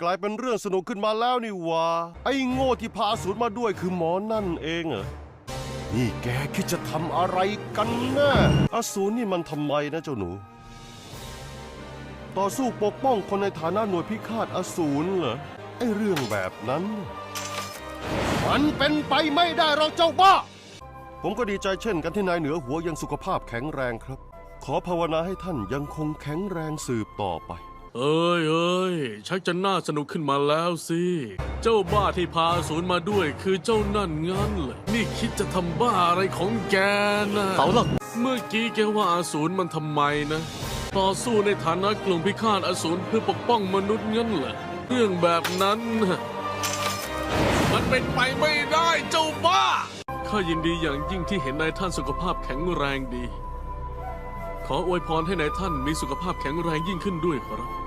กลายเป็นเรื่องสนุกขึ้นมาแล้วนี่หวะไอ้โง่ที่พาอสูรมาด้วยคือหมอนั่นเองเหรอนี่แกคิดจะทำอะไรกันแน่อสูรนี่มันทำไมนะเจ้าหนู ต่อสู้ปกป้องคนในฐานะหน่วยพิฆาตอสูรเหรอไอ้เรื่องแบบนั้น มันเป็นไปไม่ได้หรอกเจ้าบ้า ผมก็ดีใจเช่นกันที่นายเหนือหัวยังสุขภาพแข็งแรงครับ ขอภาวนาให้ท่านยังคงแข็งแรงสืบต่อไป เอ้ยเอ้ ชักจะน่าสนุกขึ้นมาแล้วสิ เจ้าบ้าที่พาอสูรมาด้วยคือเจ้านั่นงั้นเหรอนี่คิดจะทำบ้าอะไรของแกนะเสาหลักเมื่อกี้แกว่าอสูรมันทำไมนะ ต่อสู้ในฐานะกลุ่มพิฆาตอสูรเพื่อปกป้องมนุษย์งั้นเหรอเรื่องแบบนั้นน่ะมันเป็นไปไม่ได้เจ้าบ้า ข้ายินดีอย่างยิ่งที่เห็นนายท่านสุขภาพแข็งแรงดี ขออวยพรให้นายท่านมีสุขภาพแข็งแรงยิ่งขึ้นด้วยขอรับ